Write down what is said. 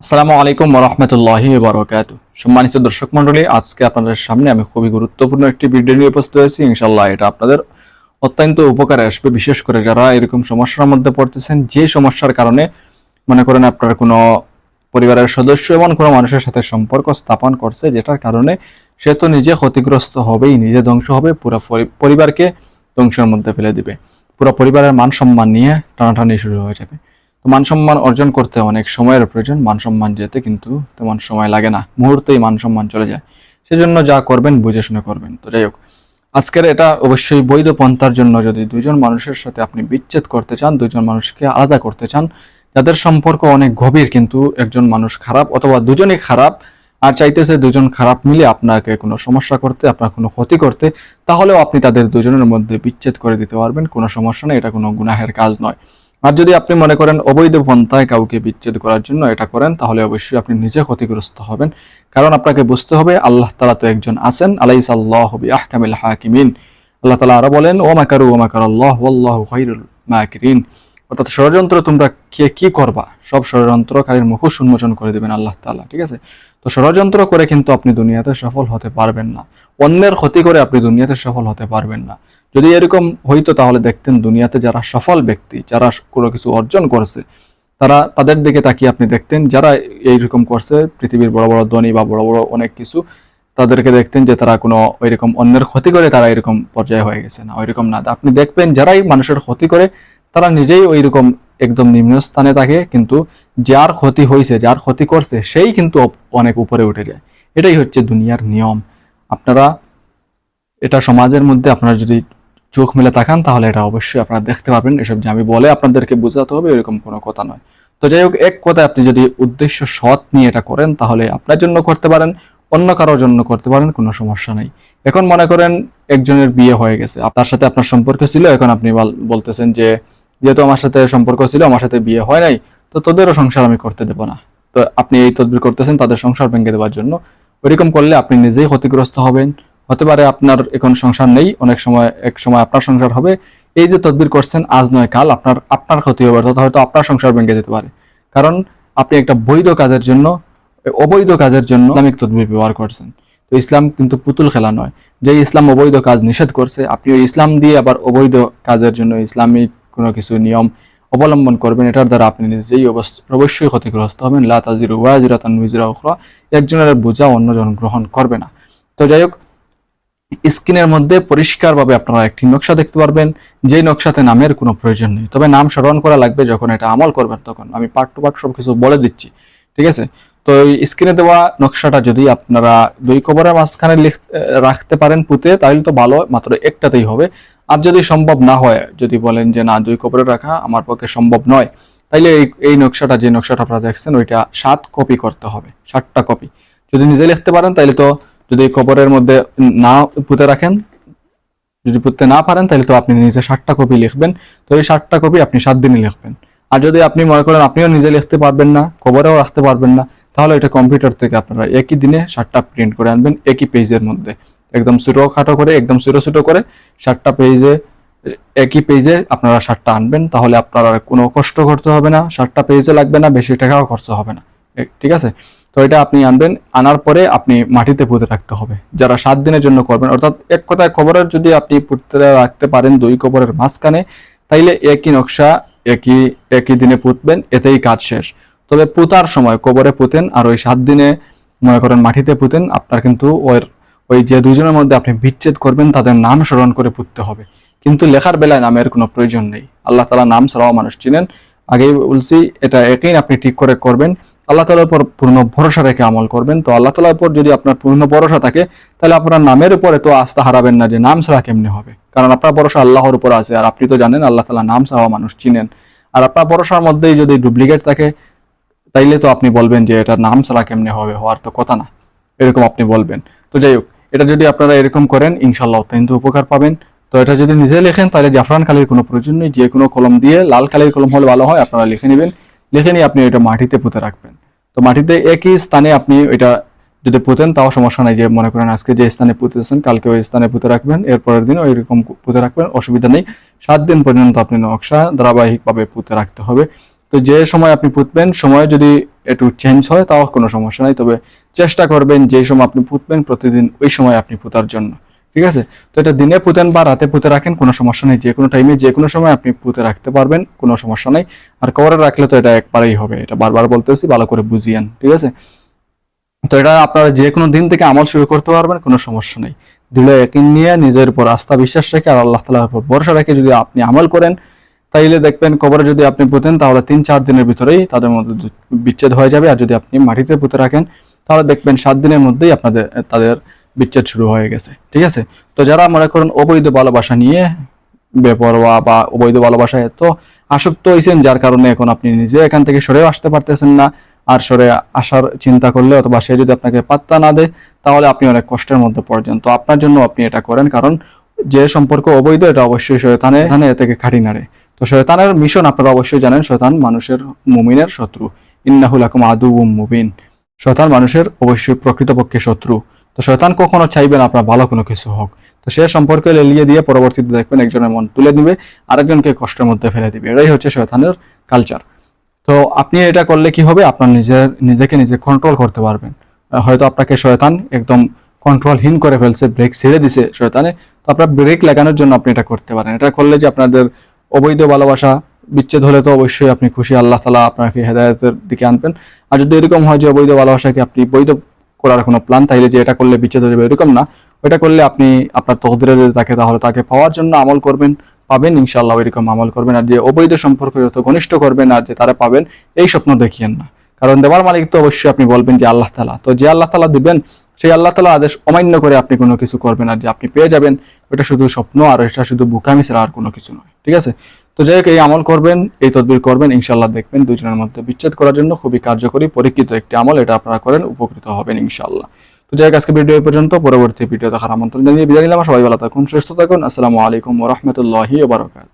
আসসালামু আলাইকুম রহমতুল্লাহি বারকাত সম্মানিত দর্শক মন্ডলী আজকে আপনাদের সামনে আমি খুবই গুরুত্বপূর্ণ একটি ভিডিও নিয়ে উপস্থিত হয়েছি। ইনশাল্লাহ এটা আপনাদের অত্যন্ত উপকারে আসবে, বিশেষ করে যারা এরকম সমস্যার মধ্যে পড়তেছেন, যে সমস্যার কারণে মনে করেন আপনার কোনো পরিবারের সদস্য এমন কোনো মানুষের সাথে সম্পর্ক স্থাপন করছে, যেটার কারণে সে তো নিজে ক্ষতিগ্রস্ত হবেই, নিজে ধ্বংস হবে, পুরো পরি- পরিবারকে ধ্বংসের মধ্যে ফেলে দিবে। পুরো পরিবারের মান সম্মান নিয়ে টানাটানি শুরু হয়ে যাবে। মান সম্মান অর্জন করতে অনেক সময়ের প্রয়োজন। মান সম্মান যেতে কিন্তু তেমন সময় লাগে না। মুহূর্তেই মান সম্মান চলে যায়। সেজন্য যা করবেন, বুঝে শুনে করবেন। তো যাই হোক, আজকের এটা অবশ্যই বৈধ পন্থার জন্য যদি দুজন মানুষের সাথে আপনি বিচ্ছেদ করতে চান, দুজন মানুষকে আলাদা করতে চান, যাদের সম্পর্ক অনেক গভীর কিন্তু একজন মানুষ খারাপ অথবা দুজনই খারাপ, আর চাইতেছে দুজন খারাপ মিলে আপনাকে কোনো সমস্যা করতে, আপনার কোনো ক্ষতি করতে, তাহলেও আপনি তাদের দুজনের মধ্যে বিচ্ছেদ করে দিতে পারবেন। কোনো সমস্যা নেই, এটা কোনো গুনাহের কাজ নয়। আর যদি আপনি মনে করেন অবৈধ পন্থায় কাউকে বিচ্ছেদ করার জন্য এটা করেন, তাহলে অবশ্যই আপনি নিজে ক্ষতিগ্রস্ত হবেন। কারণ আপনাকে বুঝতে হবে, আল্লাহ তালা তো একজন আছেন, আলাইস আল্লাহ আহকামিল হাকিমিন। আল্লাহ তালা আরও বলেন ও মাকারু ও মাকার আল্লাহ আল্লাহ খৈরুল মাকিরিন। অর্থাৎ ষড়যন্ত্র তোমরা কে, কি করবা? সব ষড়যন্ত্রকারীর মুখোশ উন্মোচন করে দেবেন আল্লাহ তাআলা, ঠিক আছে? তো ষড়যন্ত্র করে কিন্তু আপনি দুনিয়াতে সফল হতে পারবেন না। অন্যের ক্ষতি করে আপনি দুনিয়াতে সফল হতে পারবেন না। যদি এরকম হইতো তাহলে দেখতেন দুনিয়াতে যারা সফল ব্যক্তি, যারা কোনো কিছু অর্জন করছে, তারা তাদের দিকে তাকিয়ে আপনি দেখতেন, যারা এইরকম করছে, পৃথিবীর বড় বড় ধনী বা বড় বড় অনেক কিছু, তাদেরকে দেখতেন যে তারা কোনো ওইরকম অন্যের ক্ষতি করে তারা এরকম পর্যায়ে হয়ে গেছে না, ওইরকম না। আপনি দেখবেন যারাই মানুষের ক্ষতি করে, তারা নিজেই ওইরকম একদম নিম্ন স্থানে থাকে, কিন্তু যার ক্ষতি হয়েছে যার ক্ষতি করছে, সেই কিন্তু অনেক উপরে উঠে যায়। এটাই হচ্ছে দুনিয়ার নিয়ম। আপনারা এটা সমাজের মধ্যে আপনারা যদি চোখ মেলে তাকান, তাহলে এটা অবশ্যই আপনারা দেখতে পারবেন। এসব যে আমি বলে আপনাদেরকে বোঝাতে হবে, এরকম কোনো কথা নয়। তো যাই হোক, এক কথায় আপনি যদি উদ্দেশ্য সৎ নিয়ে এটা করেন, তাহলে আপনার জন্য করতে পারেন, অন্য কারোর জন্য করতে পারেন, কোনো সমস্যা নেই। এখন মনে করেন একজনের বিয়ে হয়ে গেছে আপনার সাথে আপনার সম্পর্ক ছিল, এখন আপনি বল- বলতেছেন যে, যেহেতু আমার সাথে সম্পর্ক ছিল, আমার সাথে বিয়ে হয় নাই, তো তোদেরও সংসার আমি করতে দেবো না। তো আপনি এই তদবির করতেছেন, তাদের সংসার ভেঙে দেওয়ার জন্য। ওইরকম করলে আপনি নিজেই ক্ষতিগ্রস্ত হবেন। হতে পারে আপনার এখন সংসার নেই, অনেক সময়, এক সময় আপনার সংসার হবে। এই যে তদবির করছেন, আজ নয়, কাল আপনার আপনার ক্ষতি হবে অর্থাৎ হয়তো আপনার সংসার ভেঙে যেতে পারে। কারণ আপনি একটা বৈধ কাজের জন্য, অবৈধ কাজের জন্য ইসলামিক তদবির ব্যবহার করছেন। তো ইসলাম কিন্তু পুতুল খেলা নয়। যে ইসলাম অবৈধ কাজ নিষেধ করছে, আপনি ওই ইসলাম দিয়ে আবার অবৈধ কাজের জন্য ইসলামিক কোনো কিছু নিয়ম অবলম্বন করবেন, এটার দ্বারা আপনি নিজেই অবশ্য- অবশ্যই ক্ষতিগ্রস্ত হবেন। লা তাজিরু ওয়াজিরাতান উইজরা উখরা, একজনের বোঝা অন্যজন গ্রহণ করবে না। তো যাই হোক স্ক্রিনের মধ্যে পরিষ্কারভাবে আপনারা একটি নকশা দেখতে পারবেন যে নকশাতে নামের কোনো প্রয়োজন নেই। তবে নাম স্মরণ করা লাগবে যখন এটা আমল করবেন তখন। আমি পার্ট টু পার্ট সবকিছু বলে দিচ্ছি, ঠিক আছে? তো এই স্ক্রিনে দেওয়া নকশাটা যদি আপনারা দুই কবরের মাঝখানে রাখতে পারেন পুঁতে, তাহলে তো ভালো, মাত্র একটাতেই হবে। আর যদি সম্ভব না হয়, যদি বলেন যে, না, দুই কবরে রাখা আমার পক্ষে সম্ভব নয়, তাইলে এই এই নকশাটা, যে নকশাটা আপনারা দেখছেন, ওইটা সাত কপি করতে হবে, সাতটা কপি যদি নিজে লিখতে পারেন তাহলে তো যদি কবরের মধ্যে না পুঁতে রাখেন, যদি পুঁততে না পারেন, তাহলে তো আপনি নিজে ষাটটা কপি লিখবেন। তো এই ষাটটা কপি আপনি সাত দিনে লিখবেন। আর যদি আপনি মনে করেন আপনিও নিজে লিখতে পারবেন না, কবরেও রাখতে পারবেন না, তাহলে এটা কম্পিউটার থেকে আপনারা একই দিনে ষাটটা প্রিন্ট করে আনবেন, একই পেজের মধ্যে। একদম ছোটো খাটো করে, একদম ছোটো ছোটো করে ষাটটা পেজে, একই পেজে আপনারা ষাটটা আনবেন, তাহলে আপনার কোনো কষ্ট করতে হবে না। ষাটটা পেজে লাগবে না, বেশি টাকাও খরচ হবে না। ঠিক আছে? তো এটা আপনি আনবেন, আনার পরে আপনি মাটিতে পুঁতে রাখতে হবে। যারা সাত দিনের জন্য করবেন, অর্থাৎ এক কথায় কবরের যদি আপনি পুঁতে রাখতে পারেন দুই কবরের মাঝখানে, তাইলে একই নকশা, একই একই দিনে পুঁতবেন, এতেই কাজ শেষ। তবে পুতার সময় কবরে পুঁতেন আর ওই সাত দিনে মনে করেন মাটিতে পুঁতেন, আপনার কিন্তু ওর, ওই যে দুজনের মধ্যে আপনি বিচ্ছেদ করবেন, তাদের নাম স্মরণ করে পুঁততে হবে। কিন্তু লেখার বেলায় নামের কোনো প্রয়োজন নেই। আল্লাহ তালা নাম ছাড়াও মানুষ চিনেন। আগেই বলছি, এটা একই আপনি ঠিক করে করবেন। আল্লাহ তালার উপর পূর্ণ ভরসা রেখে আমল করবেন। তো আল্লাহ তালার উপর যদি আপনার পূর্ণ ভরসা থাকে, তাহলে আপনার নামের উপরে তো আস্থা হারাবেন না যে নাম ছাড়া কেমনে হবে? কারণ আপনার ভরসা আল্লাহর উপর আছে, আর আপনি তো জানেন আল্লাহ তালা নাম ছাড়াও মানুষ চিনেন। আর আপনার ভরসার মধ্যেই যদি ডুপ্লিকেট থাকে, তাইলে তো আপনি বলবেন যে এটা নাম ছাড়া কেমনে হবে হওয়ার তো কথা না। এরকম আপনি বলবেন। তো যাই হোক, এটা যদি আপনারা এরকম করেন ইনশাল্লাহ অত্যন্ত উপকার পাবেন। তো এটা যদি নিজে লেখেন, তাহলে জাফরান কালির কোনো প্রয়োজন নেই। যে কোনো কলম দিয়ে, লাল কালির কলম হলে ভালো হয়, আপনারা লিখে নেবেন। লিখে নিয়ে আপনি এটা মাটিতে পুঁতে রাখবেন। তো মাটিতে একই স্থানে আপনি ওইটা যদি পুঁতেন, তাও সমস্যা নাই যে মনে করেন আজকে যে স্থানে পুঁতেছেন, কালকে ওই স্থানে পুঁতে রাখবেন, এর পরের দিন ওই রকম পুঁতে রাখবেন, অসুবিধা নেই। সাত দিন পর্যন্ত আপনি নকশা ধারাবাহিকভাবে পুঁতে রাখতে হবে। তো তো যে সময় আপনি পুতবেন, সময় যদি একটু চেঞ্জ হয়, তাও কোনো সমস্যা নাই। তবে চেষ্টা করবেন যে সময় আপনি পুঁতবেন, প্রতিদিন ওই সময় আপনি পুঁতার জন্য। ঠিক আছে? তো এটা দিনে পুতেন বা রাতে পুঁতে রাখেন, কোনো সমস্যা নেই। যে কোনো টাইমে যে কোনো সময় আপনি পুঁতে রাখতে পারবেন, কোনো সমস্যা নেই। আর কবরে রাখলে তো এটা একবারেই হবে। এটা বারবার বলতেছি, ভালো করে বুঝিয়েন ঠিক আছে? তো এটা আপনারা যে কোনো দিন থেকে আমল শুরু করতে পারবেন, কোনো সমস্যা নেই। দৃঢ় একিন নিয়ে নিজের উপর আস্থা বিশ্বাস রেখে আর আল্লাহ তালার উপর ভরসা রেখে যদি আপনি আমল করেন, তাইলে দেখবেন কবরে যদি আপনি পুঁতেন, তাহলে তিন চার দিনের ভিতরেই তাদের মধ্যে বিচ্ছেদ হয়ে যাবে। আর যদি আপনি মাটিতে পুঁতে রাখেন, তাহলে দেখবেন সাত দিনের মধ্যেই আপনাদের, তাদের বিচ্ছেদ শুরু হয়ে গেছে, ঠিক আছে? তো যারা মনে করেন অবৈধ ভালোবাসা নিয়ে বেপরোয়া বা অবৈধ ভালোবাসায় এত আসক্ত হয়েছেন যার কারণে এখন আপনি নিজে এখান থেকে সরেও আসতে পারতেছেন না, আর সরে আসার চিন্তা করলে অথবা সে যদি আপনাকে পাত্তা না দেয়, তাহলে আপনি অনেক কষ্টের মধ্যে পড়ছেন। তো আপনার জন্য আপনি এটা করেন, কারণ যে সম্পর্ক অবৈধ, এটা অবশ্যই শয়তানে এখানে এ থেকে খাটি নাড়ে। তো শয়তানের মিশন আপনারা অবশ্যই জানেন, শয়তান মানুষের মুমিনের শত্রু। ইন্নাহুল আকুম আদু মুবিন। শয়তান মানুষের অবশ্যই প্রকৃতপক্ষে শত্রু। তো শয়তান কখনো চাইবেন আপনার ভালো কোনো কিছু হোক। তো সে সম্পর্কে লেলিয়ে দিয়ে পরবর্তীতে দেখবেন একজনের মন তুলে দিবে, আরেকজনকে কষ্টের মধ্যে ফেলে দিবে। এটাই হচ্ছে শয়তানের কালচার তো আপনি এটা করলে কি হবে? আপনার নিজের, নিজেকে নিজে কন্ট্রোল করতে পারবেন। হয়তো আপনাকে শয়তান একদম কন্ট্রোলহীন করে ফেলছে ব্রেক ছেড়ে দিছে শয়তানে। তো আপনার ব্রেক লাগানোর জন্য আপনি এটা করতে পারেন। এটা করলে যে আপনাদের অবৈধ ভালোবাসা বিচ্ছেদ হলে তো অবশ্যই আপনি খুশি। আল্লাহ তালা আপনাকে হেদায়তের দিকে আনবেন। আর যদি এরকম হয় যে অবৈধ ভালোবাসাকে আপনি বৈধ করার কোনো প্ল্যান তাইলে যে এটা করলে বিচ্ছেদ হয়ে যাবে, এরকম না। ওটা করলে আপনি আপনার তকদিরে যদি তাকে তাহলে তাকে পাওয়ার জন্য আমল করবেন, পাবেন, ইনশাআল্লাহ এরকম আমল করবেন। আর যে অবৈধ সম্পর্ক যত ঘনিষ্ঠ করবেন আর যে তারা পাবেন, এই স্বপ্ন দেখিয়েন না। কারণ দেওয়ার মালিক তো অবশ্যই আপনি বলবেন যে আল্লাহ তালা তো যে আল্লাহ তালা দিবেন, সেই আল্লাহ তালা আদেশ অমান্য করে আপনি কোনো কিছু করবেন আর যে আপনি পেয়ে যাবেন ওটা শুধু স্বপ্ন আর এটা শুধু বুকামি ছাড়া আর কোনো কিছু নয়। ঠিক আছে? তো যাই হোক, এই আমল করবেন, এই তদবির করবেন ইনশাল্লাহ দেখবেন দুজনের মধ্যে বিচ্ছেদ করার জন্য খুবই কার্যকরী, পরীক্ষিত একটি আমল, এটা আপনারা করেন, উপকৃত হবেন ইনশাল্লাহ তো যাই হোক, আজকে ভিডিও পর্যন্ত, পরবর্তী ভিডিও দেখার আমন্ত্রণ জানিয়ে বিদায় নিলাম। সবাই ভালো থাকুন, সুস্থ থাকুন। আসসালামু আলাইকুম ওরহমতুল্লাহি ওবরাকাত